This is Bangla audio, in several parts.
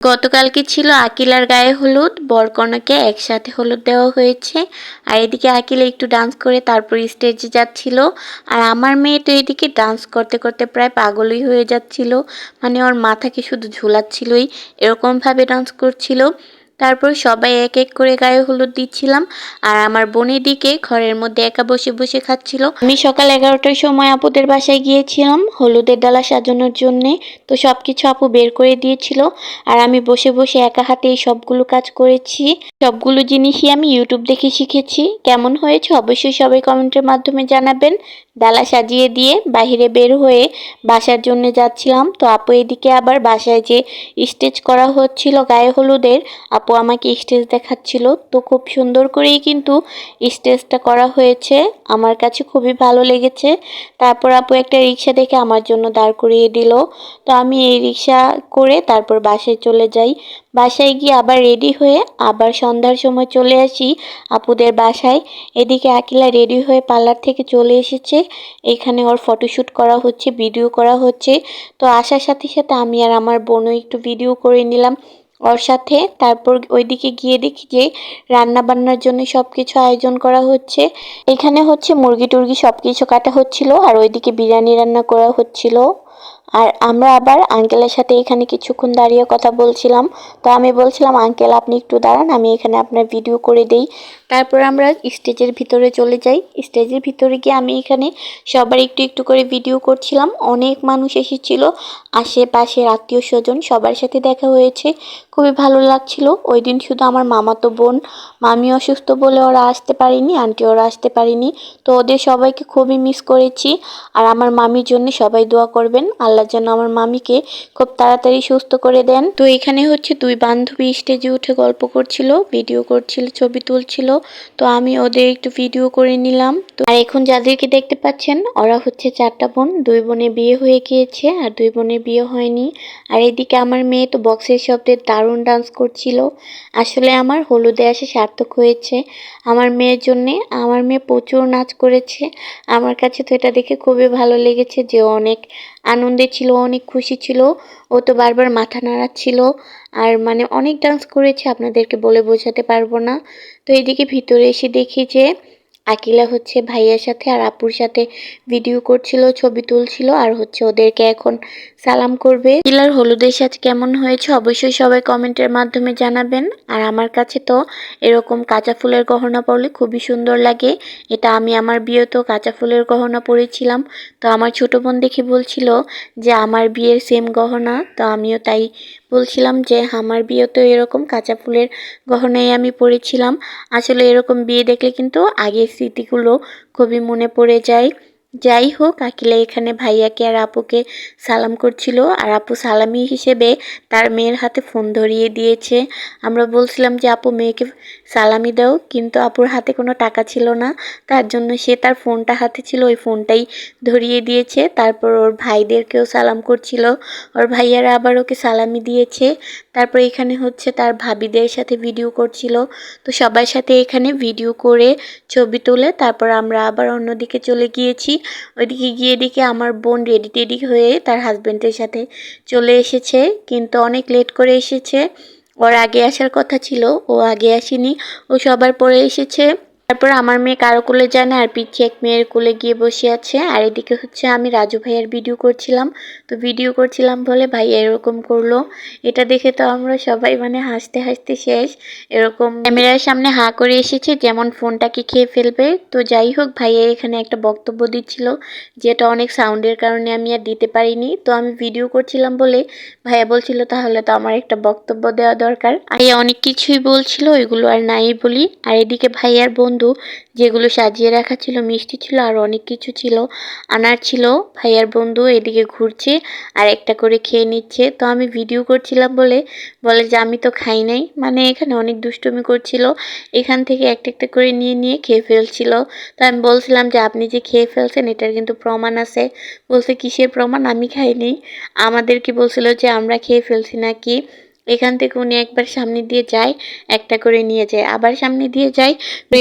গতকালকে ছিল আকিলার গায়ে হলুদ? বরকনাকে একসাথে হলুদ দেওয়া হয়েছে। আর এদিকে আকিলা একটু ডান্স করে তারপর স্টেজে যাচ্ছিল। আর আমার মেয়ে তো এদিকে ডান্স করতে করতে প্রায় পাগলই হয়ে যাচ্ছিল। মানে ওর মাথাকে শুধু ঝুলাচ্ছিলই। এরকমভাবে ডান্স করছিল। তারপর সবাই এক এক করে গায়ে হলুদ দিচ্ছিলাম আর আমার বোনের দিকে ঘরের মধ্যে একা বসে বসে খাচ্ছিল। আমি সকাল এগারোটার সময় আপুদের বাসায় গিয়েছিলাম হলুদের ডালা সাজানোর জন্যে। তো সব কিছু আপু বের করে দিয়েছিল আর আমি বসে বসে একা হাতে এই সবগুলো কাজ করেছি। সবগুলো জিনিসই আমি ইউটিউব দেখে শিখেছি। কেমন হয়েছে অবশ্যই সবাই কমেন্টের মাধ্যমে জানাবেন। ডালা সাজিয়ে দিয়ে বাহিরে বের হয়ে বাসার জন্য যাচ্ছিলাম। তো আপু এদিকে আবার বাসায় যে স্টেজ করা হচ্ছিল গায়ে হলুদের, আপু আমাকে স্টেজ দেখাচ্ছিল। তো খুব সুন্দর করেই কিন্তু স্টেজটা করা হয়েছে। আমার কাছে খুবই ভালো লেগেছে। তারপর আপু একটা রিক্সা দেখে আমার জন্য দাঁড় করিয়ে দিল। তো আমি এই রিক্সা করে তারপর বাসায় চলে যাই। বাসায় গিয়ে আবার রেডি হয়ে আবার সন্ধ্যার সময় চলে আসি আপুদের বাসায়। এদিকে আকিলা রেডি হয়ে পার্লার থেকে চলে এসেছে। এখানে ওর ফটোশ্যুট করা হচ্ছে ভিডিও করা হচ্ছে। তো আসার সাথে সাথে আমি আর আমার বোনও একটু ভিডিও করে নিলাম। ওর সাথে তারপর ওইদিকে গিয়ে দেখি যে রান্না বান্নার জন্য সব কিছু আয়োজন করা হচ্ছে। এখানে হচ্ছে মুরগি টুরগি সব কিছু কাটা হচ্ছিল আর ওইদিকে বিরিয়ানি রান্না করা হচ্ছিল। আর আমরা আবার আঙ্কেলের সাথে এখানে কিছুক্ষণ দাঁড়িয়ে কথা বলছিলাম। তো আমি বলছিলাম, আঙ্কেল, আপনি একটু দাঁড়ান, আমি এখানে আপনার ভিডিও করে দেই। তারপর আমরা স্টেজের ভিতরে চলে যাই। স্টেজের ভিতরে গিয়ে আমি এখানে সবার একটু একটু করে ভিডিও করছিলাম। অনেক মানুষ এসেছিল, আশেপাশের আত্মীয় স্বজন, সবার সাথে দেখা হয়েছে। খুবই ভালো লাগছিল। ওই দিন শুধু আমার মামাতো বোন মামি অসুস্থ বলে ওরা আসতে পারেনি আন্টি ওরা আসতে পারেনি। তো ওদের সবাইকে খুবই মিস করেছি। আর আমার মামির জন্য সবাই দোয়া করবেন। আল্লাহ যেন আমার মামিকে খুব তাড়াতাড়ি সুস্থ করে দেন। তো এখানে হচ্ছে দুই বান্ধবী স্টেজে উঠে গল্প করছিল, ভিডিও করছিল, ছবি তুলছিল। তো আমি ওদের একটু ভিডিও করে নিলাম। তো আর এখন যাদেরকে দেখতে পাচ্ছেন, ওরা হচ্ছে চারটা বোন, দুই বোনের বিয়ে হয়ে গিয়েছে আর দুই বোনের বিয়ে হয়নি। আর এদিকে আমার মেয়ে তো বক্সের শব্দে দারুণ ডান্স করছিল। আসলে আমার হলুদে আসে সার্থক হয়েছে। আমার মেয়ের জন্যে, আমার মেয়ে প্রচুর নাচ করেছে। আমার কাছে তো এটা দেখে খুবই ভালো লেগেছে যে অনেক আনন্দে ছিল, অনেক খুশি ছিল। ও তো বারবার মাথা নাড়াচ্ছিল। আর মানে অনেক ডান্স করেছে, আপনাদেরকে বলে বোঝাতে পারব না। তো এদিকে ভিতরে এসে দেখি যে, আকিলা হচ্ছে ভাইয়ার সাথে আর আপুর সাথে ভিডিও করছিল, ছবি তুলছিল। আর হচ্ছে ওদেরকে এখন সালাম করবে। আকিলার হলুদের সাথে কেমন হয়েছে অবশ্যই সবাই কমেন্টের মাধ্যমে জানাবেন। আর আমার কাছে তো এরকম কাঁচা ফুলের গহনা পরলে খুবই সুন্দর লাগে। এটা আমি আমার বিয়েতেও কাঁচা ফুলের গহনা পরেছিলাম। তো আমার ছোট বোন দেখে বলছিল যে, আমার বিয়ের সেম গহনা। তো আমিও তাই বলছিলাম যে, আমার বিয়েতেও এরকম কাঁচা ফুলের গহনাই আমি পরেছিলাম। আসলে এরকম বিয়ে দেখলে কিন্তু আগের স্মৃতিগুলো খুবই মনে পড়ে যায়। যাই হোক আকিলা এখানে ভাইয়াকে আর আপুকে সালাম করছিল। আর আপু সালামি হিসেবে তার মেয়ের হাতে ফোন ধরিয়ে দিয়েছে। আমরা বলছিলাম যে, আপু, মেয়েকে সালামি দাও। কিন্তু আপুর হাতে কোনো টাকা ছিল না। তার জন্য সে তার ফোনটা হাতে ছিল, ওই ফোনটাই ধরিয়ে দিয়েছে। তারপর ওর ভাইদেরকেও সালাম করছিল। ওর ভাইয়ারা আবার ওকে সালামি দিয়েছে। তারপর এখানে হচ্ছে তার ভাবিদের সাথে ভিডিও করছিল। তো সবার সাথে এখানে ভিডিও করে ছবি তুলে তারপর আমরা আবার অন্যদিকে চলে গিয়েছি। ওইদিকে গিয়ে দিকে আমার বোন রেডি টেডি হয়ে তার হাজব্যান্ডের সাথে চলে এসেছে। কিন্তু অনেক লেট করে এসেছে। ওর আগে আসার কথা ছিল, ও আগে আসেনি। ও সবার পরে এসেছে। তারপর আমার মেয়ে কারও কোলে যায় না, আর পিছিয়ে এক মেয়ের কোলে গিয়ে বসে আছে। আর এদিকে হচ্ছে আমি রাজু ভাইয়ের ভিডিও করছিলাম। তো ভিডিও করছিলাম বলে ভাই এরকম করল। এটা দেখে তো আমরা সবাই মানে হাসতে হাসতে শেষ। এরকম ক্যামেরার সামনে হা করে এসেছে, যেমন ফোনটাকে খেয়ে ফেলবে। তো যাই হোক, ভাইয়া এখানে একটা বক্তব্য দিচ্ছিল, যেটা অনেক সাউন্ডের কারণে আমি আর দিতে পারিনি। তো আমি ভিডিও করছিলাম বলে ভাইয়া বলছিল, তাহলে তো আমার একটা বক্তব্য দেওয়া দরকার। ভাইয়া অনেক কিছুই বলছিল, ওইগুলো আর নাই বলি। আর এদিকে ভাইয়ার বন্ধু, যেগুলো সাজিয়ে রাখা ছিল, মিষ্টি ছিল, আর অনেক কিছু ছিল। আনার ছিল, ভাইয়ার বন্ধু এদিকে ঘুরছে আর একটা করে খেয়ে নিচ্ছে। তো আমি ভিডিও করছিলাম বলে বলে যে আমি তো খাই নাই। মানে এখানে অনেক দুষ্টুমি করছিল। এখান থেকে একটা একটা করে নিয়ে নিয়ে খেয়ে ফেলছিল। তো আমি বলছিলাম যে, আপনি যে খেয়ে ফেলছেন, এটার কিন্তু প্রমাণ আছে। বলছে, কিসের প্রমাণ? আমি খাইনি আমাদেরকে বলছিল যে, আমরা খেয়ে ফেলছি নাকি? এখান থেকে উনি একবার সামনে দিয়ে যায়, একটা করে নিয়ে যায়। আবার সামনে দিয়ে যায়,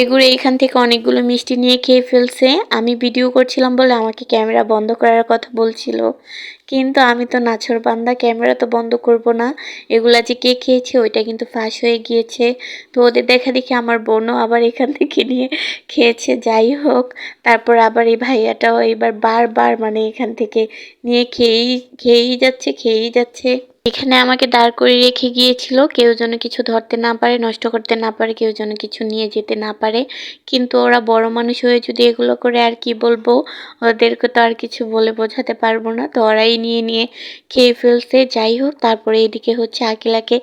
ঘুরে এখান থেকে অনেকগুলো মিষ্টি নিয়ে খেয়ে ফেলছে। আমি ভিডিও করছিলাম বলে আমাকে ক্যামেরা বন্ধ করার কথা বলছিল। কিন্তু আমি তো নাছর বান্দা ক্যামেরা তো বন্ধ করব না। এগুলা যে কে খেয়েছে, ওইটা কিন্তু ফাঁস হয়ে গিয়েছে। তো ওদের দেখা দেখি আমার বোনও আবার এখান থেকে নিয়ে খেয়েছে, যাই হোক। তারপর আবার এই ভাইয়াটাও এবার বারবার মানে এখান থেকে নিয়ে খেয়েই খেয়েই যাচ্ছে খেয়েই যাচ্ছে। এখানে আমাকে দাঁড় করে রেখে গিয়েছিল, কেউ যেন কিছু ধরতে না পারে, নষ্ট করতে না পারে, কেউ যেন কিছু নিয়ে যেতে না পারে। কিন্তু ওরা বড় মানুষ হয়ে যদি এগুলো করে আর কি বলব, ওদেরকে তো আর কিছু বলে বোঝাতে পারব না। তো ওরাই নিয়ে নিয়ে খেয়ে ফেলছে। যাই হোক, তারপরে এদিকে হচ্ছে আকিলাকে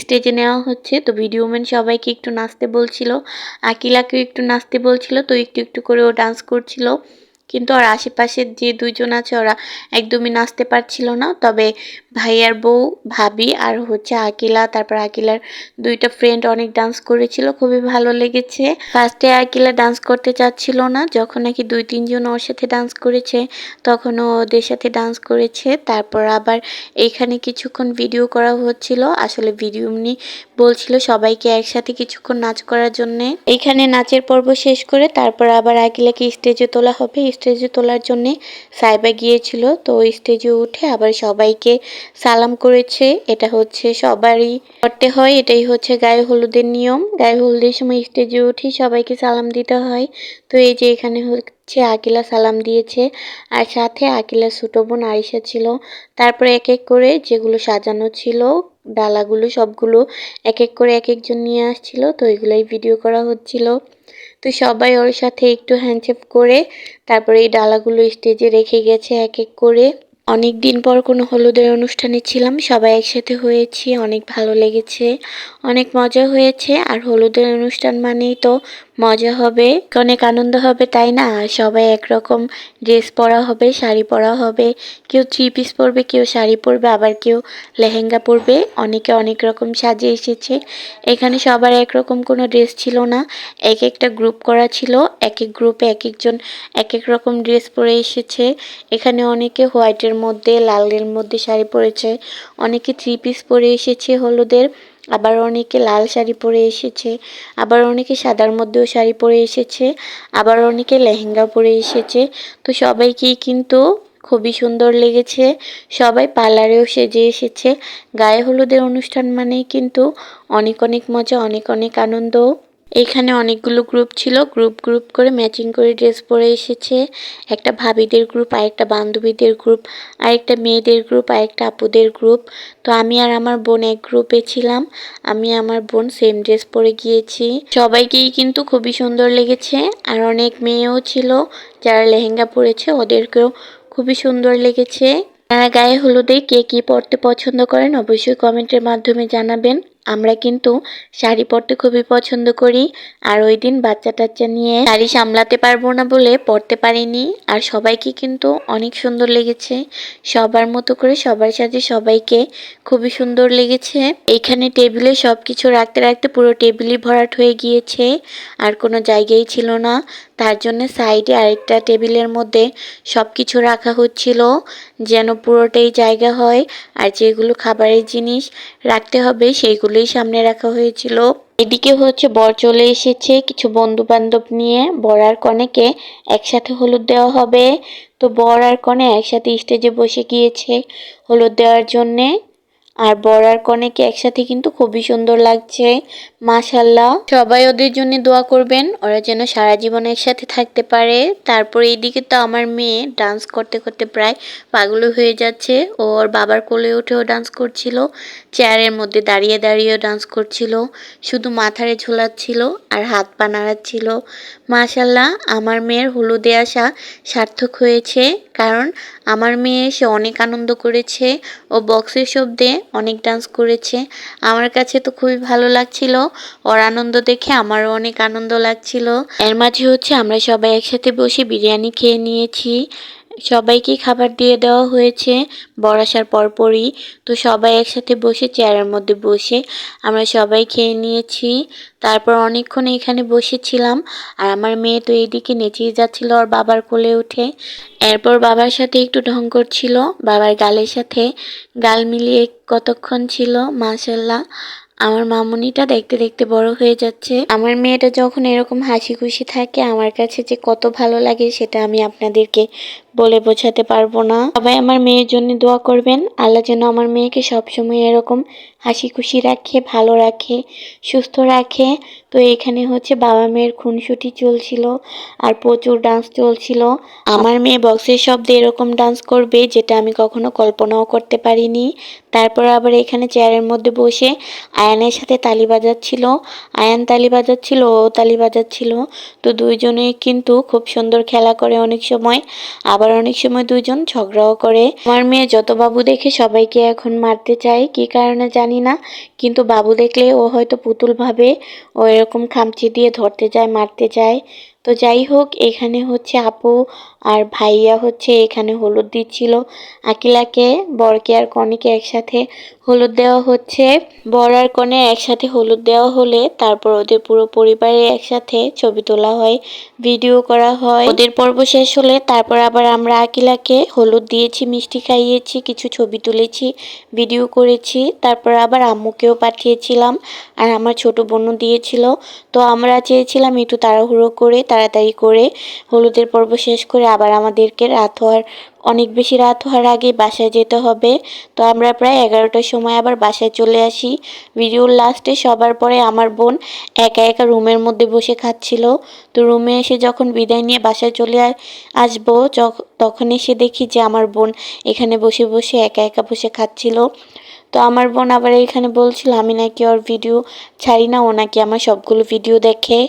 স্টেজে নেওয়া হচ্ছে। তো ভিডিও ম্যান সবাইকে একটু নাচতে বলছিল। আকিলাকেও একটু নাচতে বলছিল। তো একটু একটু করে ও ডান্স করছিল। কিন্তু ওর আশেপাশের যে দুইজন আছে, ওরা একদমই নাচতে পারছিল না। তবে ভাইয়ার বউ, ভাবি আর হচ্ছে আকিলা, তারপর আকিলার দুইটা ফ্রেন্ড অনেক ডান্স করেছিল, খুবই ভালো লেগেছে। ফার্স্টে আকিলা ডান্স করতে চাচ্ছিল না, যখন নাকি দুই, তিনজন ওর সাথে ডান্স করেছে, তখন ওদের সাথে ডান্স করেছে। তারপর আবার এইখানে কিছুক্ষণ ভিডিও করা হচ্ছিল। আসলে ভিডিও এমনি বলছিল সবাইকে একসাথে কিছুক্ষণ নাচ করার জন্য। এইখানে নাচের পর্ব শেষ করে তারপর আবার আকিলাকে স্টেজে তোলা হবে। স্টেজে তোলার জন্যে সাইবা গিয়েছিল। তো ওই স্টেজে উঠে আবার সবাইকে সালাম করেছে। এটা হচ্ছে সবারই করতে হয়। এটাই হচ্ছে গায়ে হলুদের নিয়ম। গায়ে হলুদের সময় স্টেজে উঠে সবাইকে সালাম দিতে হয়। তো এই যে এখানে হচ্ছে আকিলা সালাম দিয়েছে। আর সাথে আকিলা ছোটো বোন আরিসা ছিল। তারপরে এক এক করে যেগুলো সাজানো ছিল, ডালাগুলো সবগুলো এক এক করে এক একজন নিয়ে আসছিল। তো এগুলোই ভিডিও করা হচ্ছিল। তো সবাই ওর সাথে একটু হ্যান্ডশেপ করে তারপরে এই ডালাগুলো স্টেজে রেখে গেছে এক এক করে। অনেক দিন পর কোনো হলুদের অনুষ্ঠানে ছিলাম, সবাই একসাথে হয়েছি, অনেক ভালো লেগেছে, অনেক মজা হয়েছে। আর হলুদের অনুষ্ঠান মানেই তো মজা হবে, অনেক আনন্দ হবে, তাই না? সবাই একরকম ড্রেস পরা হবে, শাড়ি পরা হবে। কেউ থ্রি পিস পরবে, কেউ শাড়ি পরবে, আবার কেউ লেহেঙ্গা পরবে। অনেকে অনেক রকম সাজে এসেছে। এখানে সবার একরকম কোনো ড্রেস ছিল না। এক একটা গ্রুপ করা ছিল, এক এক গ্রুপে এক একজন এক এক রকম ড্রেস পরে এসেছে। এখানে অনেকে হোয়াইটের মধ্যে, লালের মধ্যে শাড়ি পরেছে। অনেকে থ্রি পিস পরে এসেছে হলুদের। আবার অনেকে লাল শাড়ি পরে এসেছে, আবার অনেকে সাদার মধ্যেও শাড়ি পরে এসেছে, আবার অনেকে লেহেঙ্গা পরে এসেছে। তো সবাইকেই কিন্তু খুবই সুন্দর লেগেছে। সবাই পার্লারেও সেজে এসেছে। গায়ে হলুদের অনুষ্ঠান মানেই কিন্তু অনেক অনেক মজা, অনেক অনেক আনন্দ। এখানে অনেকগুলো গ্রুপ ছিল। গ্রুপ গ্রুপ করে ম্যাচিং করে ড্রেস পরে এসেছে। একটা ভাবিদের গ্রুপ আর একটা বান্ধবীদের গ্রুপ আর একটা মেয়েদের গ্রুপ আর একটা আপুদের গ্রুপ তো আমি আর আমার বোন এক গ্রুপে ছিলাম। আমি আমার বোন সেম ড্রেস পরে গিয়েছি। সবাইকেই কিন্তু খুবই সুন্দর লেগেছে। আর অনেক মেয়েও ছিল। যারা লেহেঙ্গা পরেছে, ওদেরকেও খুবই সুন্দর লেগেছে। গায়ে হলুদে কে কী পরতে পছন্দ করেন, অবশ্যই কমেন্টের মাধ্যমে জানাবেন। আমরা কিন্তু শাড়ি পরতে খুবই পছন্দ করি, আর ওই দিন বাচ্চা টাচ্চা নিয়ে শাড়ি সামলাতে পারব না বলে পরতে পারিনি, আর সবাইকে কিন্তু অনেক সুন্দর লেগেছে। সবার মতো করে সবার সাথে সবাইকে খুবই সুন্দর লেগেছে। এখানে টেবিলে সব কিছু রাখতে রাখতে পুরো টেবিলই ভরাট হয়ে গিয়েছে, আর কোনো জায়গাই ছিল না। তার জন্য সাইডে আরেকটা টেবিলের মধ্যে সব কিছু রাখা হচ্ছিল, যেন পুরোটাই জায়গা হয়, আর যেগুলো খাবারের জিনিস রাখতে হবে সেইগুলোই সামনে রাখা হয়েছিল। এদিকে হচ্ছে বর চলে এসেছে কিছু বন্ধু বান্ধব নিয়ে। বর আর কনেকে একসাথে হলুদ দেওয়া হবে। তো বর আর কনে একসাথে স্টেজে বসে গিয়েছে হলুদ দেওয়ার জন্যে। আর বর আর কনেকে একসাথে কিন্তু খুবই সুন্দর লাগছে। মাশাল্লাহ সবাই ওদের জন্য দোয়া করবেন, ওরা যেন সারা জীবন একসাথে থাকতে পারে। তারপর এইদিকে তো আমার মেয়ে ডান্স করতে করতে প্রায় পাগল হয়ে যাচ্ছে। ওর বাবার কোলে উঠেও ডান্স করছিল চেয়ারের মধ্যে দাঁড়িয়ে দাঁড়িয়েও ডান্স করছিল, শুধু মাথারে ঝোলাচ্ছিল আর হাত পা নাড়াচ্ছিল। মাশাল্লাহ আমার মেয়ের হলুদে আসা সার্থক হয়েছে, কারণ আমার মেয়ে এসে অনেক আনন্দ করেছে। ও বক্সের শব্দে অনেক ডান্স করেছে। আমার কাছে তো খুবই ভালো লাগছিল। ওর আনন্দ দেখে আমারও অনেক আনন্দ লাগছিল। এর মাঝে হচ্ছে আমরা সবাই একসাথে বসে বিরিয়ানি খেয়ে নিয়েছি। সবাইকে খাবার দিয়ে দেওয়া হয়েছে। বর আসার পরপরই তো সবাই একসাথে বসে চেয়ারের মধ্যে বসে আমরা সবাই খেয়ে নিয়েছি। তারপর অনেকক্ষণ এখানে বসেছিলাম আর আমার মেয়ে তো এইদিকে নেচেই যাচ্ছিল ওর বাবার কোলে উঠে। এরপর বাবার সাথে একটু ঢং করছিল, বাবার গালের সাথে গাল মিলিয়ে কতক্ষণ ছিল মাশাল্লাহ আমার মামুনিটা দেখতে দেখতে বড় হয়ে যাচ্ছে। আমার মেয়েটা যখন এরকম হাসি খুশি থাকে, আমার কাছে যে কত ভালো লাগে সেটা আমি আপনাদেরকে বলে বোঝাতে পারব না। সবাই আমার মেয়ের জন্য দোয়া করবেন। আল্লাহ যেন আমার মেয়েকে সবসময় এরকম হাসি খুশি রাখে, ভালো রাখে, সুস্থ রাখে। তো এখানে হচ্ছে বাবা মেয়ের খুনসুটি চলছিল আর প্রচুর ডান্স চলছিল। আমার মেয়ে বক্সের শব্দে এরকম ডান্স করবে যেটা আমি কখনো কল্পনাও করতে পারিনি। তারপর আবার এখানে চেয়ারের মধ্যে বসে আয়ানের সাথে তালি বাজাচ্ছিল। আয়ান তালি বাজাচ্ছিল, ও তালি বাজাচ্ছিল। তো দুইজনে কিন্তু খুব সুন্দর খেলা করে অনেক সময়। আবার অনেক সময় দুজন ঝগড়াও করে। আমার মেয়ে যত বাবু দেখে সবাইকে এখন মারতে চায়, কি কারণে জানি না। কিন্তু বাবু দেখলে ও হয়তো পুতুল ভাবে ও এরকম খামচি দিয়ে ধরতে যায় মারতে যায় তো যাই হোক, এখানে হচ্ছে আপু আর ভাইয়া হচ্ছে এখানে হলুদ দিচ্ছিল। আকিলাকে, বরকে আর কনেকে একসাথে হলুদ দেওয়া হচ্ছে। বর আর কনে একসাথে হলুদ দেওয়া হলে তারপর ওদের পুরো পরিবারে একসাথে ছবি তোলা হয়, ভিডিও করা হয়। ওদের পর্ব শেষ হলে তারপর আবার আমরা আকিলাকে হলুদ দিয়েছি, মিষ্টি খাইয়েছি, কিছু ছবি তুলেছি, ভিডিও করেছি। তারপর আবার আম্মুকেও পাঠিয়েছিলাম আর আমার ছোট বোনও দিয়েছিল। তো আমরা চেয়েছিলাম একটু তাড়াহুড়ো করে, তাড়াতাড়ি করে হলুদের পর্ব শেষ করে আবার আমাদেরকে রাত হওয়ার, অনেক বেশি রাত হওয়ার আগে বাসায় যেতে হবে। তো আমরা প্রায় এগারোটার সময় আবার বাসায় চলে আসি। ভিডিওর লাস্টে সবার পরে আমার বোন একা একা রুমের মধ্যে বসে খাচ্ছিল। তো রুমে এসে যখন বিদায় নিয়ে বাসায় চলে আসব তখন এসে দেখি যে আমার বোন এখানে বসে বসে একা একা বসে খাচ্ছিল। তো আমার বোন আবার এখানে বলছিল, আমি নাকি ওর ভিডিও ছাড়ি না, ও নাকি আমার সবগুলো ভিডিও দেখে।